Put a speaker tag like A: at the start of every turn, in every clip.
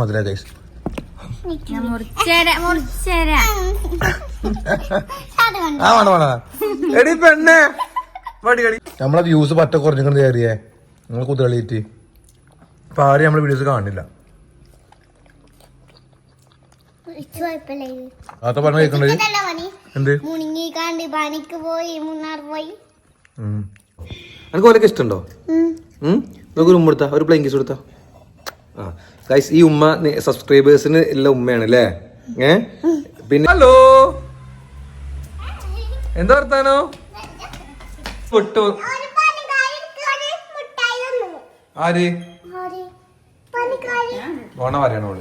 A: മധുര guys ആ വേണം വേണം എടി പെണ്ണേ. പടികടി നമ്മളെ വ്യൂസ് പറ്റ കുറഞ്ഞിട്ട് കയറിയേ. നിങ്ങൾ കുതിരളിയിട്ട് ഇപ്പൊ ആരും നമ്മളെ വീഡിയോസ് കാണില്ല പറഞ്ഞ കേൾക്കണ്ടത് എന്ത്?
B: മുണിങ്ങിക്കാണ്ട് പണിക്ക് പോയി മൂന്നാർ പോയി.
A: എനിക്ക് ഇഷ്ടമുണ്ടോ നമുക്ക് ഒരു ഉമ്മ കൊടുത്താ? ഒരു പ്ലെയിൻ കേസ് കൊടുത്താ? ആ. ഗൈസ് ഈ ഉമ്മ സബ്സ്ക്രൈബേഴ്സിന് ഉള്ള ഉമ്മയാണ് അല്ലേ ഏ? പിന്നെ ഹലോ എന്താ വർത്താനോ? പൊട്ടു. ആര്? നോണ പറയണോൾ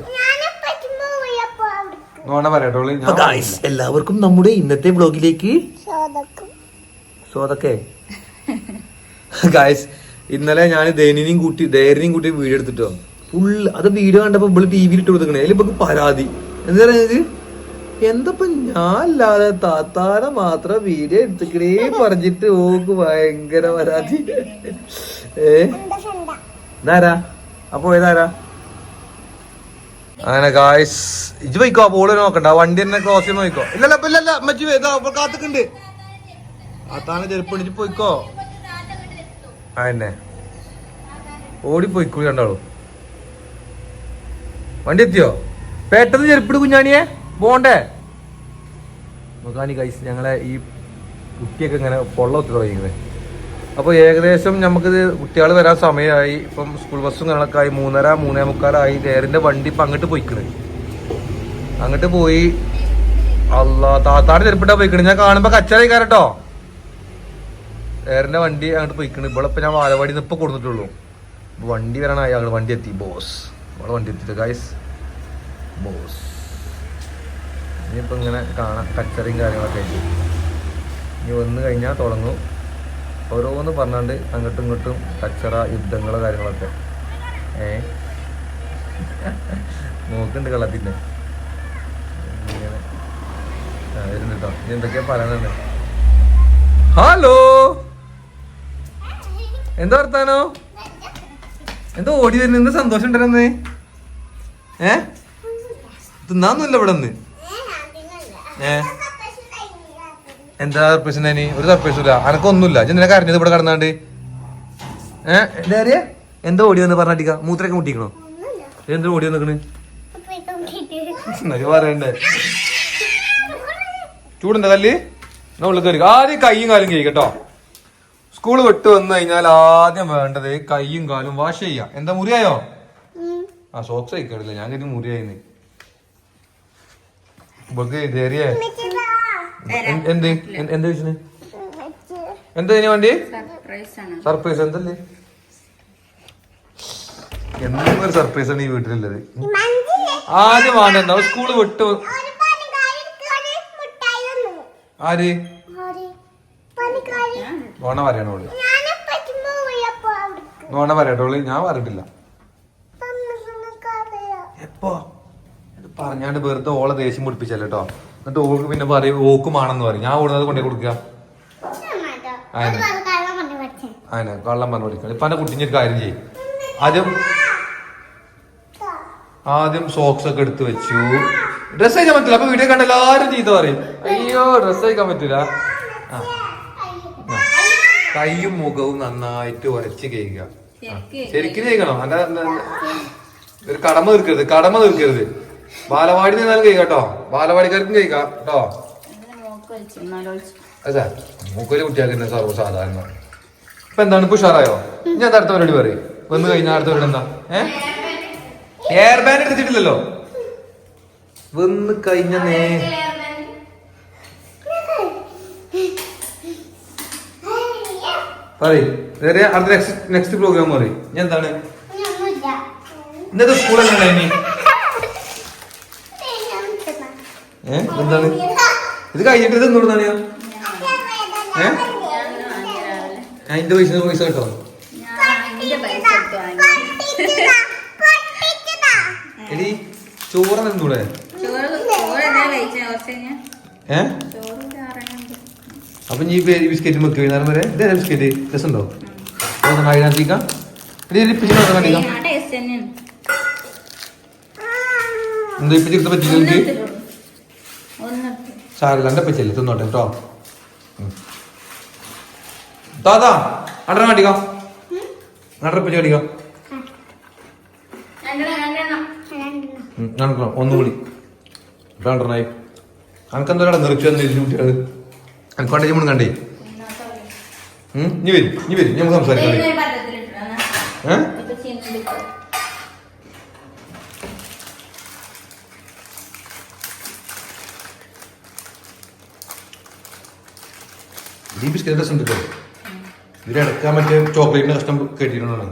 A: നോണ പറയട്ടോൾ ഗൈസ് എല്ലാവർക്കും നമ്മുടെ ഇന്നത്തെ വ്ലോഗിലേക്ക് സോതൊക്കെ ഗായ്സ് ഇന്നലെ ഞാൻ ധേനിനെയും കൂട്ടി ധൈര്യനെയും കൂട്ടി വീഡിയോ എടുത്തിട്ടോ. ഫുള്ള് അത് വീഡിയോ കണ്ടപ്പോ ഇവൾ ടി വിയിൽ ഇട്ട് കൊടുക്കണേ അതിൽ ഇപ്പൊ പരാതി. എന്താ പറയുന്നത്? എന്തപ്പോ ഞാൻ അല്ലാതെ താത്താനെ മാത്രം വീഡിയോ എടുത്തിക്കണേ പറഞ്ഞിട്ട് ഓക്ക് ഭയങ്കര പരാതി. ഏ? ഇതാരാ? അപ്പൊ ഏതാരാ അങ്ങനെ ഗായ്സ് ഇജ് പോയിക്കോ പോൾ നോക്കണ്ട. വണ്ടി തന്നെ ക്രോസ് ചെയ്യുന്ന പോയിക്കോ ഇല്ലല്ല ഇല്ല ഇല്ലല്ല മറ്റു ഏതാ കാത്തുക്കുണ്ട്. താത്താനെ ചെരുപ്പണിച്ച് പോയിക്കോ. അതന്നെ ഓടിപ്പോയിക്കൂടി കണ്ടോളൂ വണ്ടി എത്തിയോ പെട്ടെന്ന് ചെരുപ്പിട് കുഞ്ഞാണിയെ? പോണ്ടേ? നോക്കാനി കൈസ് ഞങ്ങളെ ഈ കുട്ടിയൊക്കെ ഇങ്ങനെ പൊള്ള ഒത്തു തുടങ്ങിയത് അപ്പോൾ ഏകദേശം നമുക്കിത് കുട്ടികൾ വരാൻ സമയമായി. ഇപ്പം സ്കൂൾ ബസ്സും ഞങ്ങളൊക്കെ ആയി. മൂന്നര മൂന്നേ മുക്കാലായി. നേരിന്റെ വണ്ടി ഇപ്പം അങ്ങോട്ട് പോയിക്കണ്. അങ്ങോട്ട് പോയി. അല്ല താത്താട് ചെരുപ്പിട്ടാ പോയിക്കണ്. ഞാൻ കാണുമ്പോൾ കച്ചറായി കാരട്ടോ ഏറിന്റെ വണ്ടി അങ്ങോട്ട് പോയിക്കണ്. ഇവിടെ ഇപ്പൊ ഞാൻ വാലവാടി ഇപ്പൊ കൊടുത്തിട്ടുള്ളൂ. വണ്ടി വരാനായി. അങ്ങോട്ട് വണ്ടി എത്തി ബോസ് ഇവിടെ വണ്ടി ഗൈസ് ബോസ് ഇനിയിപ്പോൾ ഇങ്ങനെ കാണാം കച്ചറിയും കാര്യങ്ങളൊക്കെ ആയിട്ട്. ഇനി വന്നു കഴിഞ്ഞാൽ തുടങ്ങും ഓരോന്ന് പറഞ്ഞാണ്ട് അങ്ങോട്ടും ഇങ്ങോട്ടും കച്ചറ യുദ്ധങ്ങൾ കാര്യങ്ങളൊക്കെ. ഏ? നോക്കുന്നുണ്ട് കള്ളത്തിന്റെ. ഇങ്ങനെ ആ വരുന്നുട്ടോ ഇനി എന്തൊക്കെയാ ഹലോ എന്താ വർത്താനോ? എന്താ ഓടി വരുന്ന? സന്തോഷം ഉണ്ടായിരുന്നേ ഏ? തിന്നാന്നില്ല ഇവിടെ നിന്ന് ഏ? എന്താ സർപ്രൈസ് ഉണ്ടായി ഒരു തർപ്പിച്ചില്ല ഇല്ല. അനക്കൊന്നുമില്ല. നിനക്ക് കരഞ്ഞത് ഇവിടെ കടന്നാണ്ട്? ഏ? എന്താ അറിയ? എന്താ ഓടി വന്ന് പറഞ്ഞിട്ടിക്ക മൂത്രയൊക്കെ മുട്ടിക്കണോ? എന്താ ഓടി വന്നിക്കണ്? എന്നൊക്കെ പറയണ്ടേ. ചൂടുണ്ടോ കല്ല്? ഉള്ളിൽ കയറി. ആദ്യം കൈയും കാലും കഴി കേട്ടോ. സ്കൂൾ വിട്ട് വന്നു കഴിഞ്ഞാൽ ആദ്യം വേണ്ടത് കൈയും കാലും വാഷ് ചെയ്യാം എന്താ മുറിയായോ? ആ സോക്സ് കഴിക്കാറില്ല ഞാൻ കരുതി മുറിയായിന്ന് ഇവക്ക് ധൈര്യ എന്ത്? എന്ത് എന്ത് ചോദിച്ചു എന്താ ഇനി വണ്ടി?
B: സർപ്രൈസ് ആണ്.
A: സർപ്രൈസ് എന്തല്ലേ? എന്തെങ്കിലും ഒരു സർപ്രൈസ് ആണ് ഈ വീട്ടിലുള്ളത്. ആദ്യം വേണ്ട സ്കൂൾ വിട്ടു. ആര്? നോണ പറയണോൾ നോണ പറയട്ടോൾ ഞാൻ പറഞ്ഞിട്ടില്ല എപ്പോ ഇത് പറഞ്ഞാണ്ട് വെറുതെ ഓളെ ദേഷ്യം പിടിപ്പിച്ചല്ലോ കേട്ടോ എന്നിട്ട് ഓൾക്ക് പിന്നെ പറയും ഓക്കുമാണെന്ന് പറയും. ഞാൻ ഓടുന്നത് കൊണ്ടേ കൊടുക്കുക? അതിനെ കള്ളം പറഞ്ഞു കൊടുക്കണം ഇപ്പൊ എന്റെ കുട്ടിഞ്ഞ ഒരു കാര്യം ചെയ്യും. ആദ്യം ആദ്യം സോക്സ് ഒക്കെ എടുത്ത് വെച്ചു. ഡ്രസ് കഴിക്കാൻ പറ്റില്ല. അപ്പൊ വീഡിയോ കണ്ട എല്ലാരും ചീത്ത പറയും. അയ്യോ ഡ്രസ് കഴിക്കാൻ പറ്റില്ല. ആ. കൈയും മുഖവും നന്നായിട്ട് ഉരച്ച് ആ. ശരിക്കും ചെയ്യണം അല്ല ഒരു കടമ തീർക്കരുത്. കടമ തീർക്കരുത്. ബാലവാടി നിന്നാലും കഴിക്കാം കേട്ടോ. ബാലവാടിക്കാർക്കും കഴിക്കാം കേട്ടോ. അതെ മൂക്കൊരു കുട്ടിയാക്കുന്ന സർവ സാധാരണ. ഇപ്പൊ എന്താണ്? ഇപ്പൊ ഉഷാറായോ? ഞാൻ അടുത്ത പരിപാടി പറയും? വന്നു കഴിഞ്ഞാൽ അടുത്ത പരിപാടി എന്താ? ഏഹ് എയർ ബാൻഡ് എടുത്തിട്ടില്ലല്ലോ. വന്ന് കഴിഞ്ഞ നേ അടുത്ത നെക്സ്റ്റ് നെക്സ്റ്റ് പ്രോഗ്രാം പറയും. ഞാൻ എന്താണ്? ഇന്നത്തെ സ്കൂളല്ലേ ഇനി? ഏഹ് എന്താണ്? ഇത് കഴിഞ്ഞിട്ട് ഇത് എന്തുകൊണ്ടാണ് ഞാൻ ഏഹ് അതിന്റെ പൈസ പൈസ കേട്ടോ? എടി ചോറ് നിന്നൂടെ
B: ചോറ് ചോറ് എന്താ കഴിച്ച കുറച്ച് കഴിഞ്ഞാ
A: ഏഹ് അപ്പൊ നീ ബിസ്ക്കറ്റ് വെക്ക് വൈകുന്നേരം വരെ. ഇതേ ബിസ്ക്കറ്റ്? രസമുണ്ടോ? അതിനകത്തേക്കാം എന്താ ഇപ്പൊ ചെറുത്ത പറ്റില്ല എനിക്ക്. എന്റെ പറ്റില്ല തിന്നോട്ടെ കേട്ടോ. താതാ അണ്ടറ കാട്ടിക്കോ അണ്ടറ പറ്റി കാട്ടിക്കോ
B: രണ്ടെണ്ണം രണ്ടെണ്ണം
A: നടക്കണം ഒന്നും കൂടി. രണ്ടെണ്ണായി അനക്കെന്താ നിറച്ചു വന്നിരുന്നു കുട്ടികൾ കണ്ടേ നമ്മൾ കണ്ടേ? ഇനി വരും ഇനി വരും. നമുക്ക് സംസാരിക്കാം. ഏഹ്
B: ഇപ്പൊ ചിന്തിക്കും
A: ഈ ബിസ്ക്കറ്റ് രസം കിട്ടും ഇതിൽ ഇടക്കാൻ മറ്റേ ചോക്ലേറ്റിന്റെ കഷ്ടം കേട്ടിട്ടുണ്ടാണ്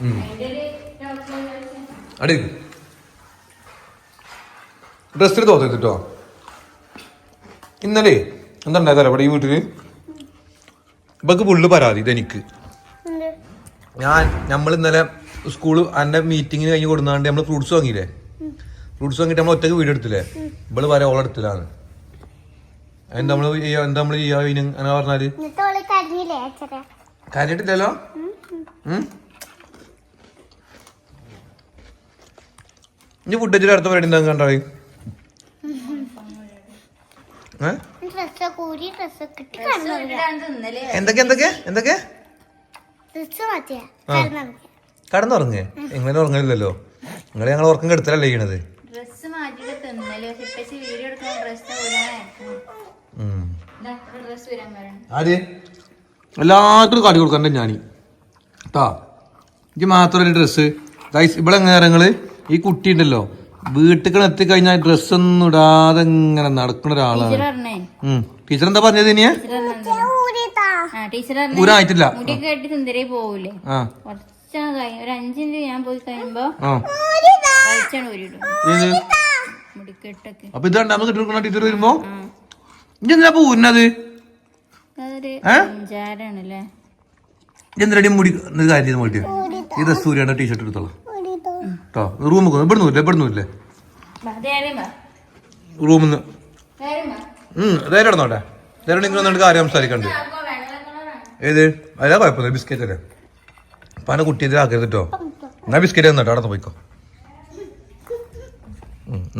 B: ചോക്ലേറ്റ്
A: അടി. ഡ്രസ്സിൽ തോന്നിട്ടോ ഇന്നലെ എന്താ ഇവിടെ ഈ വീട്ടിൽ? ഇവക്ക് പുള്ളു പരാതി ഇതെനിക്ക്. ഞാൻ നമ്മൾ ഇന്നലെ സ്കൂൾ എന്റെ മീറ്റിങ്ങിന് കഴിഞ്ഞ് കൊടുന്നാണ്ട് നമ്മൾ ഫ്രൂട്ട്സ് വാങ്ങിയില്ലേ? ഫ്രൂട്ട്സ് വാങ്ങിയിട്ട് നമ്മൾ ഒറ്റയ്ക്ക് വീട് എടുത്തില്ലേ ഇവൾ വരെ ഓളെടുത്തിലാണ് എന്താ നമ്മൾ എന്താ നമ്മൾ ചെയ്യാ ഇനി അങ്ങനെ പറഞ്ഞാൽ? കരഞ്ഞിട്ടില്ലല്ലോ? ഇനി ഫുഡ് വെച്ചിട്ട് അടുത്ത പരിപാടി എന്താ
B: കണ്ടോ
A: എന്തൊക്കെ എന്തൊക്കെ എന്തൊക്കെ. കടന്നുറങ്ങേ. എങ്ങനെ ഉറങ്ങില്ലല്ലോ നിങ്ങൾ ഞങ്ങൾ ഉറക്കം കെടുത്തലല്ലേ ചെയ്യണത്?
B: തിന്നൽ. വീഡിയോ എടുക്കാൻ ഡ്രസ്സ്
A: ആര്? എല്ലാത്തിനും കാട്ടി കൊടുക്കണ്ട ഞാൻ കേട്ടാ ഇത് മാത്രം ഡ്രസ്സ് ഗൈസ് ഇവിടെ എങ്ങനെ നിങ്ങൾ ഈ കുട്ടി ഉണ്ടല്ലോ. വീട്ടിൽ എത്തിക്കഴിഞ്ഞാൽ ഡ്രസ്സ് ഒന്നും ഇടാതെ ഇങ്ങനെ നടക്കുന്ന ഒരാളാണ്.
B: ടീച്ചർ
A: എന്താ പറഞ്ഞത് ഇനിയെ
B: ടീച്ചർ ആ ടീച്ചർ പറഞ്ഞേ
A: ഊരായിട്ടില്ല
B: മുടിയൊക്കെ കെട്ടി സുന്ദരി പോവൂലേ?
A: ആ.
B: കുറച്ചാണ് ഒരു അഞ്ചിന് ഞാൻ പോയി കഴിയുമ്പോ
A: ആ.
B: കഴിച്ചാണ് ഊരിടും
A: ഏത്?
B: മുടിക്കെട്ടൊക്കെ.
A: അപ്പൊ ഇത് രണ്ടാമത് കിട്ടിയിരിക്കണ ടീച്ചർ വരുമ്പോ? ഏ?
B: അഞ്ചാറാണല്ലേ.
A: എന്തിനടി മുടി ഒരു കാര്യം ചെയ്ത് സൂര്യയുടെ ടീഷർട്ട് എടുത്തോളാം. കേട്ടോ ഇവിടെ നിന്നില്ല ഇവിടെ നിന്നില്ലേ റൂമിൽ നിന്ന് നേരെ ഇടന്നോട്ടെ ധൈര്യം നിങ്ങൾ കാര്യം സംസാരിക്കണ്ട്. ഏത്? അതാ കുഴപ്പമില്ല ബിസ്ക്കറ്റ് അല്ലേ? അപ്പൊ കുട്ടിയെ ആക്കരുത് കേട്ടോ എന്നാ ബിസ്ക്കറ്റ് തന്നോട്ടോ അവിടെ പോയിക്കോ.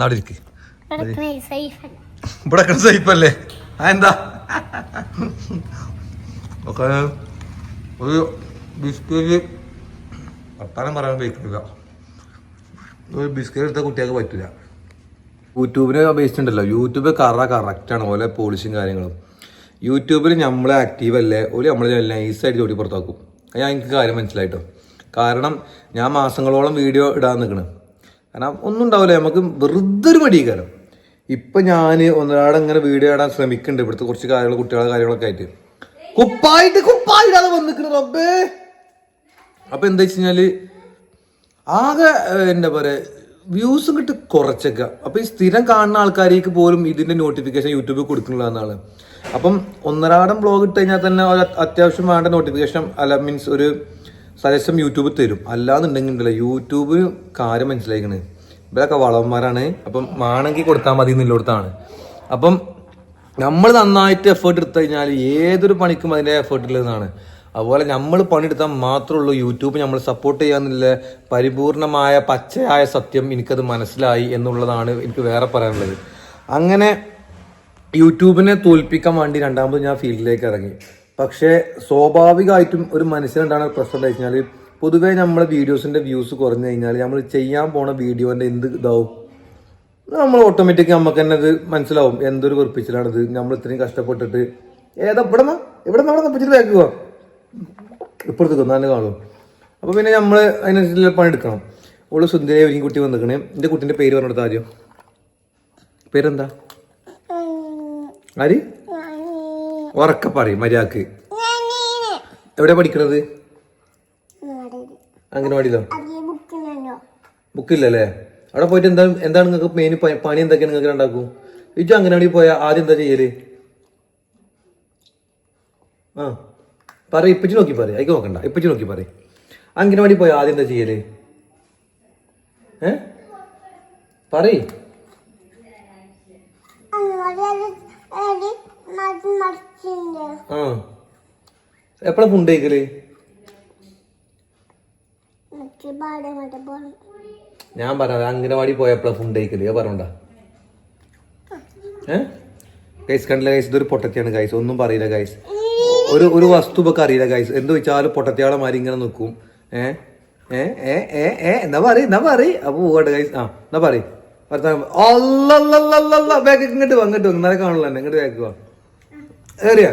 A: നാടിരിക്കേ ഇവിടെ സൈപ്പല്ലേ? എന്താ ഒക്കെ ഒരു ബിസ്ക്കറ്റ് വർത്താനം പറയാൻ പറ്റില്ല. ഒരു ബിസ്ക്കറ്റ് എടുത്ത കുട്ടികൾക്ക് പറ്റില്ല. യൂട്യൂബിനെ ബേസ്ഡ് ഉണ്ടല്ലോ. യൂട്യൂബ് കറ കറക്റ്റാണ് ഓലെ പോളിഷും കാര്യങ്ങളും. യൂട്യൂബിൽ നമ്മളെ ആക്റ്റീവ് അല്ലേ ഒരു നമ്മളെ നൈസായിട്ട് ജോലി പുറത്താക്കും. അത് ഞാൻ എനിക്ക് കാര്യം മനസ്സിലായിട്ടോ. കാരണം ഞാൻ മാസങ്ങളോളം വീഡിയോ ഇടാൻ നിൽക്കണ് കാരണം ഒന്നും ഉണ്ടാവില്ല. നമുക്ക് വെറുതെ ഒരു മടിക്കാരം ഇപ്പം ഞാൻ ഒന്നൊരാടെ ഇങ്ങനെ വീഡിയോ ഇടാൻ ശ്രമിക്കുന്നുണ്ട്. ഇവിടുത്തെ കുറച്ച് കാര്യങ്ങൾ കുട്ടികളുടെ കാര്യങ്ങളൊക്കെ ആയിട്ട്. കുപ്പായിട്ട് കുപ്പായിടാതെ വന്നിക്കണ റബ്ബേ. അപ്പൊ എന്താ വെച്ച് ആകെ എന്താ പറയാ വ്യൂസും കിട്ടി കുറച്ചൊക്കെ. അപ്പൊ ഈ സ്ഥിരം കാണുന്ന ആൾക്കാരേക്ക് പോലും ഇതിന്റെ നോട്ടിഫിക്കേഷൻ യൂട്യൂബിൽ കൊടുക്കുന്നുള്ളതാണ് അപ്പം ഒന്നരാടം ബ്ലോഗ് ഇട്ട് കഴിഞ്ഞാൽ തന്നെ ഒരു അത്യാവശ്യം വേണ്ട നോട്ടിഫിക്കേഷൻ അല്ല മീൻസ് ഒരു സജഷൻ യൂട്യൂബ് തരും. അല്ലാന്നുണ്ടെങ്കിൽ യൂട്യൂബ് കാര്യം മനസ്സിലാക്കണേ ഇവരൊക്കെ വളവന്മാരാണ്. അപ്പം വേണമെങ്കിൽ കൊടുത്താൽ മതി എന്നുള്ളടത്താണ് അപ്പം നമ്മൾ നന്നായിട്ട് എഫേർട്ട് എടുത്തു കഴിഞ്ഞാൽ ഏതൊരു പണിക്കും അതിന്റെ എഫേർട്ട് ഉള്ളതാണ്. അതുപോലെ നമ്മൾ പണിയെടുത്താൽ മാത്രമേ ഉള്ളൂ. യൂട്യൂബ് നമ്മൾ സപ്പോർട്ട് ചെയ്യാന്നുള്ള പരിപൂർണമായ പച്ചയായ സത്യം എനിക്കത് മനസ്സിലായി എന്നുള്ളതാണ് എനിക്ക് വേറെ പറയാനുള്ളത്. അങ്ങനെ യൂട്യൂബിനെ തോൽപ്പിക്കാൻ വേണ്ടി രണ്ടാമത് ഞാൻ ഫീൽഡിലേക്ക് ഇറങ്ങി. പക്ഷേ സ്വാഭാവികമായിട്ടും ഒരു മനുഷ്യനുണ്ടാകുന്ന പ്രശ്നം എന്താ വെച്ചാൽ പൊതുവേ നമ്മളെ വീഡിയോസിന്റെ വ്യൂസ് കുറഞ്ഞു കഴിഞ്ഞാൽ നമ്മൾ ചെയ്യാൻ പോണ വീഡിയോന്റെ എന്ത് ഇതാവും? നമ്മൾ ഓട്ടോമാറ്റിക് നമുക്ക് തന്നെ അത് മനസ്സിലാവും. എന്തൊരു വെറുപ്പിച്ചിലാണിത്? നമ്മൾ ഇത്രയും കഷ്ടപ്പെട്ടിട്ട് ഏതാ ഇവിടെ ഇവിടെ നിന്ന് അവിടെ പോവാ ഇപ്പുറത്ത് തന്നെ കാണും. അപ്പൊ പിന്നെ നമ്മൾ അതിനനുസരിച്ചുള്ള പണിയെടുക്കണം ഓൾ സുന്ദരി ഒരു കുട്ടി വന്നിക്കണേ. എന്റെ കുട്ടിന്റെ പേര് പറഞ്ഞെടുത്ത ആദ്യം. പേരെന്താ? ആര്? ഉറക്കെ പറയും മര്യാദയ്ക്ക്. എവിടെ പഠിക്കണത്? അംഗനവാടിയിലോ ബുക്കില്ലല്ലേ. അവിടെ പോയിട്ട് എന്താ എന്താണ് നിങ്ങൾക്ക് മെയിൻ പണി എന്തൊക്കെയാണ് നിങ്ങൾക്ക് ഉണ്ടാക്കൂ? ഇജു അംഗനവാടി പോയാൽ ആദ്യം എന്താ ചെയ്യൽ? ആ. പറ ഇപ്പച്ചി നോക്കി പറ അയക്ക് നോക്കണ്ട. ഇപ്പച്ചി നോക്കി പറ അംഗനവാടി പോയാൽ ആദ്യം എന്താ ചെയ്യൽ? ഏ? പറ ആ. എപ്പോഴാ ഫുഡ് കഴിക്കൽ? ഞാൻ പറഞ്ഞത് അംഗനവാടി പോയപ്പോഴാ ഫുഡ് കഴിക്കൽ. പറഞ്ഞോണ്ട. ഏ? ഗൈസ് കണ്ടില്ല ഗൈസ് ഇതൊരു പൊട്ടത്തിയാണ് ഗൈസ് ഒന്നും പറയില്ല ഗൈസ് ഒരു ഒരു വസ്തു ഇപ്പൊ അറിയില്ല ഗൈസ് എന്ത് വെച്ചാലും പൊട്ടത്തിയാളെ മാതിരി ഇങ്ങനെ നിൽക്കും. ഏ? ഏ? ഏ? ഏ? ഏ? എന്നാ പറ എന്നാ പറ അപ്പൊ പോകട്ടെ ഗൈസ് ആ എന്നാ പറ ബാക്ക് ഇങ്ങോട്ട് അങ്ങോട്ട് ഇന്നലെ തന്നെ ഇങ്ങോട്ട് ബാക്ക് ഏറിയ?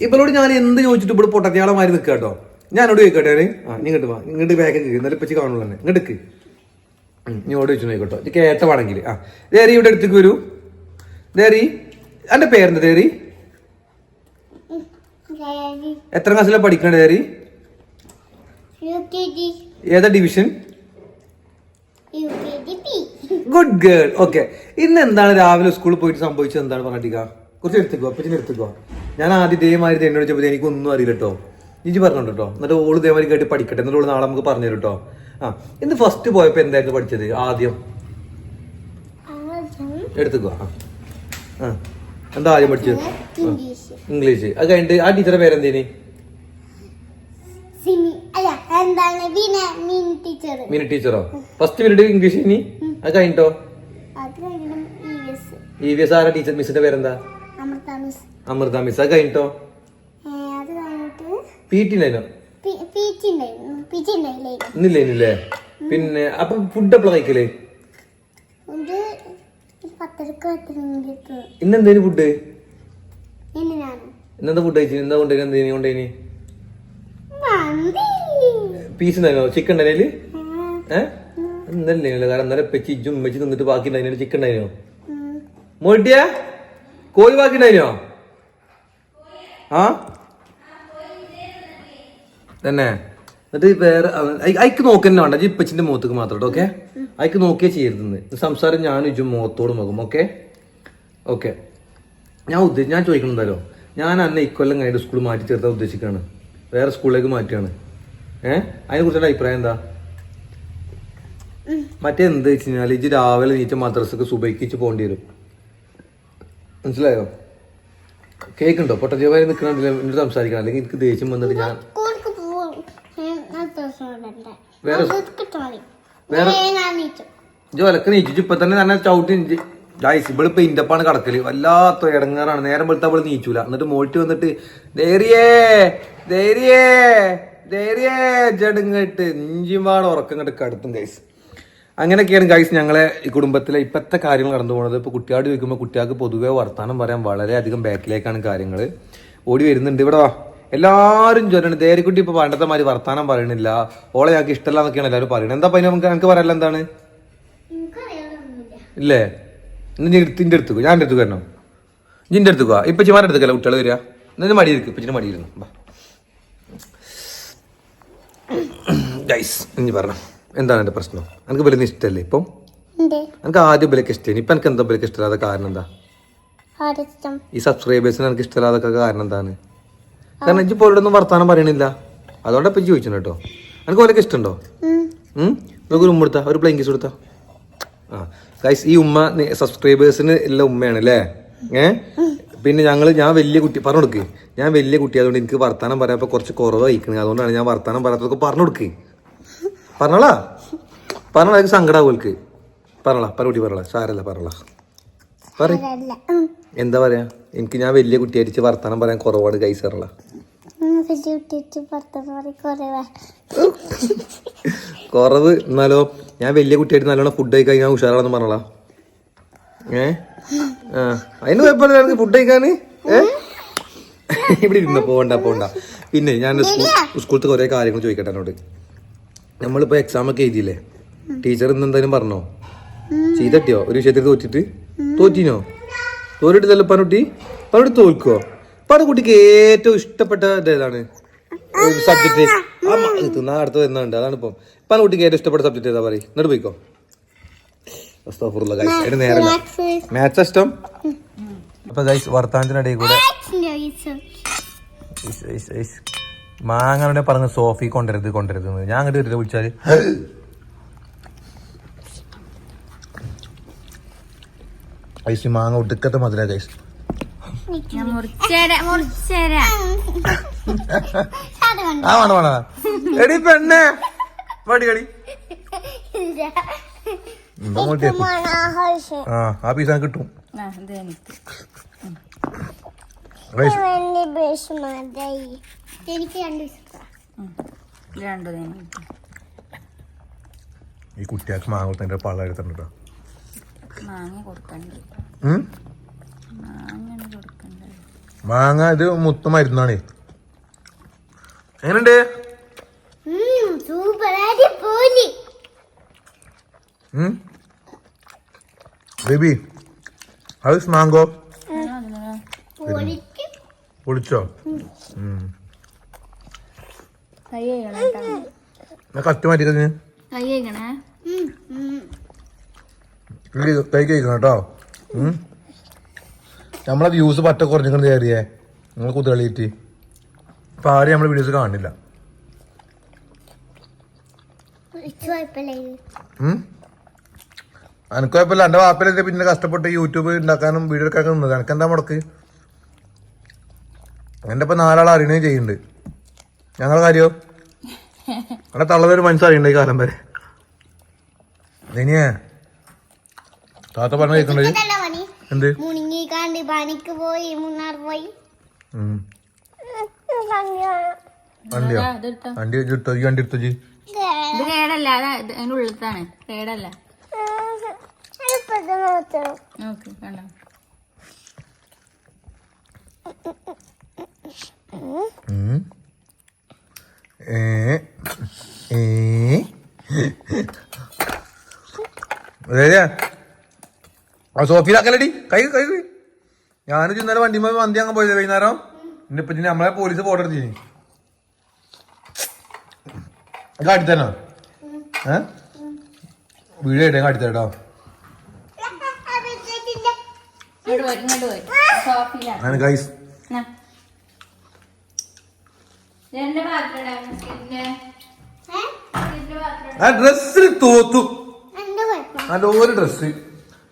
A: ഇവളോട് ഞാൻ എന്ത് ചോദിച്ചിട്ട് ഇവിടെ പൊട്ടത്തിയാളെ മാറി നിൽക്കുക കേട്ടോ ഞാനോട് ചോദിക്കട്ടെ? ആ നീ ഇങ്ങോട്ട് വാ. ഇങ്ങോട്ട് ബാക്ക് ഇന്നലെ ഇപ്പച്ചി കാണുള്ളൂ തന്നെ ഇങ്ങോട്ട് നീ ഓടി വെച്ചു നോക്കട്ടോ ഇത് കേട്ടവാണെങ്കിൽ ആ ദേറി ഇവിടെ അടുത്തേക്ക് വരൂ. ദേറി എന്റെ പേരെന്താ ദേറി എത്ര ക്ലാസ്സിലാണ് പഠിക്കണ ദേറി ഏതാ ഡിവിഷൻ ഗുഡ് ഗേൾ ഓക്കെ ഇന്ന് എന്താണ് രാവിലെ സ്കൂളിൽ പോയിട്ട് സംഭവിച്ചത് എന്താണ് പറഞ്ഞിട്ടിക്ക കുറച്ച് എടുത്തുക്കോ അപ്പച്ചിന് ഞാൻ ആദ്യം ഇതേമാതിരി എന്നോട് ചോദിച്ചപ്പോൾ എനിക്കൊന്നും അറിയില്ല കേട്ടോ ഇജി പറഞ്ഞോണ്ട് കേട്ടോ എന്നിട്ട് ഓൾ ഇതേമാതിരി കേട്ടി പഠിക്കട്ടെ. എന്നിട്ട് ഓൾ നാളെ നമുക്ക് പറഞ്ഞു തരും കേട്ടോ ആ ഇന്ന് ഫസ്റ്റ് പോയപ്പോ എന്തായിരുന്നു പഠിച്ചത് ആദ്യം? എടുത്തുക്കോ. ആ എന്താ ആദ്യം പഠിച്ചത്? ഇംഗ്ലീഷ്. അത് കഴിഞ്ഞിട്ട് ആ ടീച്ചറെ പേരെന്തേനി? മിനി ടീച്ചറോ. ഫസ്റ്റ് മിനിറ്റ് ഇംഗ്ലീഷ് ഇനി? അത് കഴിഞ്ഞിട്ടോ?
C: E
A: V S. ആരുടെ ടീച്ചർ? മിസ്സിന്റെ പേരെന്താ?
C: അമൃത മിസ്.
A: അത് കഴിഞ്ഞിട്ടോ
C: ഏ, അത് കഴിഞ്ഞിട്ട്
A: പി ടി ഉണ്ടായിരുന്നോ
C: പീച്ച് ഉണ്ടായിരുന്നു പീച്ച് ഉണ്ടായില്ലേ
A: ഇന്നില്ലേ പിന്നെ അപ്പൊ ഫുഡ് എപ്പോഴാ കഴിക്കലേ? ഇന്നെന്തേനു ഫുഡ് ഇന്നെന്താ ഫുഡ് കഴിച്ചു? എന്താ കൊണ്ടേനി എന്തേനി കൊണ്ടേനി പീസ് ഉണ്ടായിരുന്നോ? ചിക്കൻ ഉണ്ടായിരുന്നില്ല
C: ആ,
A: ഏഹ് ഇന്നല്ലേ കാരണം ഇന്നലെ പെച്ചി ഇജ്ജും ഉമ്മച്ചി തിന്നിട്ട് ബാക്കി ഉണ്ടായിരുന്നു ചിക്കൻ ഉണ്ടായിരുന്നോ മോട്ടിയ കോഴി ബാക്കി ഉണ്ടായിരുന്നോ ആ? തന്നെ. എന്നിട്ട് വേറെ അയക്ക് നോക്കന്നെ വേണ്ട. ഇപ്പച്ചിന്റെ മുഖത്തേക്ക് മാത്രം ഓക്കെ അയക്ക് നോക്കിയേ ചെയ്യരുതെന്ന്. സംസാരം ഞാൻ ഇജു മുഖത്തോട് നോക്കും ഓക്കെ ഓക്കെ ഞാൻ ഉദ്ദേശിച്ച് ഞാൻ ചോദിക്കണെന്താലോ ഞാൻ അന്നെ ഇക്കൊല്ലം കഴിഞ്ഞിട്ട് സ്കൂൾ മാറ്റി ചേർത്താൻ ഉദ്ദേശിക്കുകയാണ്. വേറെ സ്കൂളിലേക്ക് മാറ്റിയാണ് ഏഹ് അതിനെ കുറിച്ചുള്ള അഭിപ്രായം എന്താ? മറ്റേ എന്താ വെച്ച് കഴിഞ്ഞാൽ ഇജ്ജ് രാവിലെ നീച്ച മദ്രസക്ക് സുബൈക്കിച്ച് പോകേണ്ടി വരും. മനസ്സിലായോ? കേക്കുണ്ടോ പൊട്ടജീവായി നിൽക്കണമെങ്കിൽ എന്നോട് സംസാരിക്കണം. അല്ലെങ്കിൽ എനിക്ക് ദേഷ്യം വന്നിട്ട് ഞാൻ
C: സ്കൂൾക്ക് പോവും ഏ, അടുത്ത ദിവസം ഇടണ്ടേ.
A: വേറെ. വേറെ-
C: ഏ, ഞാൻ നീച്ചു.
A: ജോലൊക്കെ നീച്ചു. ഇപ്പൊ തന്നെ തന്നെ ചവിട്ടി ഡൈസ് ഇവിടെ ഇപ്പൊ ഇന്റപ്പാണ് കിടക്കൽ. വല്ലാത്ത ഇടങ്ങാറാണ്. നേരം വെളുത്ത അവൾ നീച്ചൂല. എന്നിട്ട് മോട്ടി വന്നിട്ട് ധൈര്യേ ധൈര്യേ ധൈര്യേ. ജടുങ്ങിട്ട് ഇഞ്ചിമ്പാട് ഉറക്കം ഇങ്ങോട്ട് കടുത്തും ഗൈസ് അങ്ങനെയൊക്കെയാണ് ഗൈസ് ഞങ്ങളെ ഈ കുടുംബത്തിലെ ഇപ്പോഴത്തെ കാര്യങ്ങൾ കടന്നു പോകുന്നത് ഇപ്പോൾ കുട്ടിയോട് ചോദിക്കുമ്പോൾ കുട്ടികൾക്ക് പൊതുവേ വർത്താനം പറയാൻ വളരെയധികം ബാക്കിലേക്കാണ് കാര്യങ്ങൾ ഓടി വരുന്നുണ്ട്. ഇവിടെ വാ. എല്ലാവരും ചൊല്ലണം ദേരിക്കുട്ടി ഇപ്പോൾ പണ്ടത്തെ മാതിരി വർത്താനം പറയണില്ല. ഓളെ ഞങ്ങൾക്ക് ഇഷ്ടമല്ല എന്നൊക്കെയാണ് എല്ലാവരും പറയുന്നത്. എന്താ പനി നമുക്ക് എനിക്ക് പറയാനുള്ള എന്താണ്. ഇല്ലേ? ഇന്ന് എടുത്ത് ഇന്റെ അടുത്തു ഞാൻ എടുത്തു കാരണം ഇജിന്റെ അടുത്തു പോവാ. ഇപ്പൊ ചിമാരുടെ അടുത്തല്ല കുട്ടികൾ വരിക? എന്നിട്ട് മടിയിരിക്കും ഇപ്പൊ മടി ഇരുന്നു. ഗൈസ് ഇനി പറഞ്ഞു എന്താണ് എന്റെ പ്രശ്നം? എനിക്ക് വലിയ ഇഷ്ടമല്ലേ ഇപ്പം? എനിക്ക് ആദ്യം വിലക്ക് ഇഷ്ടമായി ഇപ്പൊ എനിക്ക് എന്താ വിലക്ക് ഇഷ്ടമില്ലാത്ത കാരണം എന്താ? ഈ സബ്സ്ക്രൈബേഴ്സിന് എനിക്ക് ഇഷ്ടമില്ലാതൊക്കെ കാരണം എന്താണ്? കാരണം ഇജ്ജ് പോലൊന്നും വർത്താനം പറയണില്ല. അതോടെ ഇപ്പൊ ചോദിച്ചു കേട്ടോ. എനിക്ക് ഓരോക്കെ ഇഷ്ടമുണ്ടോ? നമുക്ക് ഒരു ഉമ്മ എടുത്താ ഒരു പ്ലെയിൻ കേസ് കൊടുത്താ? ആ ഗൈസ് ഈ ഉമ്മ സബ്സ്ക്രൈബേഴ്സിന് ഉള്ള ഉമ്മയാണ് അല്ലേ ഏ? പിന്നെ ഞങ്ങൾ ഞാൻ വലിയ കുട്ടി പറഞ്ഞു കൊടുക്ക്. ഞാൻ വലിയ കുട്ടി അതുകൊണ്ട് എനിക്ക് വർത്താനം പറയാൻ കുറച്ച് കുറവ് കഴിക്കുന്നത് അതുകൊണ്ടാണ് ഞാൻ വർത്താനം പറയാത്തതൊക്കെ പറഞ്ഞു കൊടുക്ക്. പറഞ്ഞോളാ. പറഞ്ഞോളാ എനിക്ക് സങ്കടാവും എനിക്ക് പറഞ്ഞോളാ പരകുട്ടി പറയളാ സാരല്ല പറയളാ പറ. എന്താ പറയാ? എനിക്ക് ഞാൻ വലിയ കുട്ടിയായിട്ട് വർത്താനം പറയാൻ കുറവാണ് ഗൈസ് പറയളാ
C: ഉം, വലിയ കുട്ടിയിട്ട് പുറത്തുനിന്ന് പറയും കുറവാ.
A: കുറവ്. എന്നാലോ ഞാൻ വലിയ കുട്ടിയായിട്ട് നല്ലോണം ഫുഡ് കഴിക്കാൻ ഞാൻ ഉഷാറാണെന്ന് പറഞ്ഞാ ഏ? ആ. അതിന് കുഴപ്പമില്ല എനിക്ക് ഫുഡ് കഴിക്കാന് ഏ? ഇവിടെ ഇരുന്ന പോകണ്ട പോകണ്ട പിന്നെ ഞാൻ സ്കൂളത്തെ കുറേ കാര്യങ്ങൾ ചോദിക്കട്ടെ എന്നോട്. നമ്മളിപ്പോ എക്സാം ഒക്കെ എഴുതിയില്ലേ? ടീച്ചർ ഇന്ന് എന്തായാലും പറഞ്ഞോ? ചെയ്തട്ടിയോ? ഒരു വിഷയത്തിൽ തോറ്റിട്ട്? തോറ്റിനോ? തോറ്റിട്ടല്ലോ പനുട്ടി പനുട്ടി തോൽക്കോ പനുകുട്ടിക്ക് ഏറ്റവും ഇഷ്ടപ്പെട്ട ഇതേതാണ്? ഏതാണ് സബ്ജക്ട് തിന്നാ അടുത്ത് വരുന്നുണ്ട് അതാണ് ഇപ്പം. പനുകുട്ടിക്ക് ഏറ്റവും ഇഷ്ടപ്പെട്ട സബ്ജക്ട് ഏതാ പറയും? എന്നിട്ട് പോയിക്കോ. നേരല്ല. മാത്സ് ഇഷ്ടം? അപ്പൊ ഗൈസ് വർത്താനത്തിനിടയിൽ കൂടെ. പറഞ്ഞ സോഫി കൊണ്ടരുത് കൊണ്ടരുത് ഞാൻ അങ്ങോട്ട് വരില്ല വിളിച്ചാൽ. ഐസ് മാങ്ങ ഒടുക്കത്തെ മധുര ഗൈസ്
B: ഞാൻ മുറിച്ചേരാ മുറിച്ചേരാ
C: അത്
A: ആ വേണ വേണ എടി പെണ്ണേ. മടി കടി ആ ആ പീസ് എനിക്ക് കിട്ടും ഈ കുട്ടിയാക്ക് മാങ്ങ കൊടുത്തതിന്റെ പള്ള എടുത്തിട്ടുണ്ട്?
B: മാങ്ങ കൊടുക്കണ്ട മാങ്ങ
A: ഇത് മുത്ത മരുന്നാണ്. എങ്ങനെയുണ്ട്? ബേബി ഹൗസ് മാങ്കോ പൊളിച്ചോ. കത്തി മാറ്റി
B: കൈ കഴിക്കണേ
A: കൈ കഴിക്കണം കേട്ടോ. ഉം. നമ്മളെ വ്യൂസ് പറ്റ കുറഞ്ഞിട്ടുണ്ട് കയറിയേ. നിങ്ങൾ കുതിരളിയിട്ട്. ഇപ്പൊ ആരും നമ്മളെ വീഡിയോസ് കാണില്ല എനിക്ക് കുഴപ്പമില്ല എന്റെ വാപ്പയിലെ പിന്നെ കഷ്ടപ്പെട്ട് യൂട്യൂബ് ഉണ്ടാക്കാനും വീഡിയോ എടുക്കാനും നിന്നത്? എനിക്ക് എന്താ മുടക്ക്? എന്റെ ഇപ്പൊ നാലാൾ അറിയണേ ചെയ്യുന്നുണ്ട്. ഞങ്ങളെ കാര്യമോ അവിടെ തള്ളതൊരു മനസ്സറിയണ്ട ഈ കാലം വരെ? ഇനിയേ താത്ത പറഞ്ഞ കേൾക്കണ്ടേ എന്ത്?
C: പണിക്ക് പോയി മൂന്നാർ പോയി.
A: വണ്ടി എടുത്തോ? ഈ വണ്ടി എടുത്തോ ജി?
B: ഇത് കേടല്ല അതാ ഇത് അതിന്റെ ഉള്ളിലത്താണ്. കേടല്ല. നോക്ക്. കണ്ടോ?
A: സോഫിയിലാക്കലടി കൈ കൈ. കൈ ഞാനും ഇന്നലെ വണ്ടി വന്തി അങ്ങ് പോയത് വൈകുന്നേരം. ഇന്നിപ്പൊ ഇനി നമ്മളെ പോലീസ് ഫോട്ടോ എടുത്തിനി. കാട്ടിത്തരണോ ഏ? വീഡിയോ ഇട്ടേ കാട്ടിത്തരട്ടോ ഗൈസ് ആ. ഡ്രസ്സിന് തോത്തു. നല്ലൊരു ഡ്രസ്സ്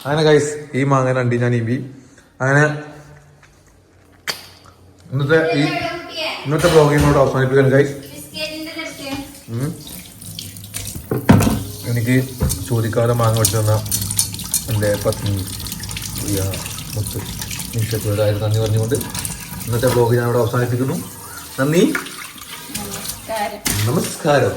A: അങ്ങനെ ഗൈസ് ഈ മാങ്ങ രണ്ടി ഞാൻ ഇമ്പി. അങ്ങനെ ഇന്നത്തെ ഈ ഇന്നത്തെ ബ്ലോഗിനോട് അവസാനിപ്പിക്കാൻ കൈ. എനിക്ക് ചോദിക്കാതെ മാങ്ങ വെച്ച് തന്ന എന്റെ പത്നി മുത്ത് നിമിഷത്തോടായിരുന്നു നന്ദി പറഞ്ഞുകൊണ്ട് ഇന്നത്തെ ബ്ലോഗ് ഞാൻ ഇവിടെ അവസാനിപ്പിക്കുന്നു. നന്ദി. നമസ്കാരം.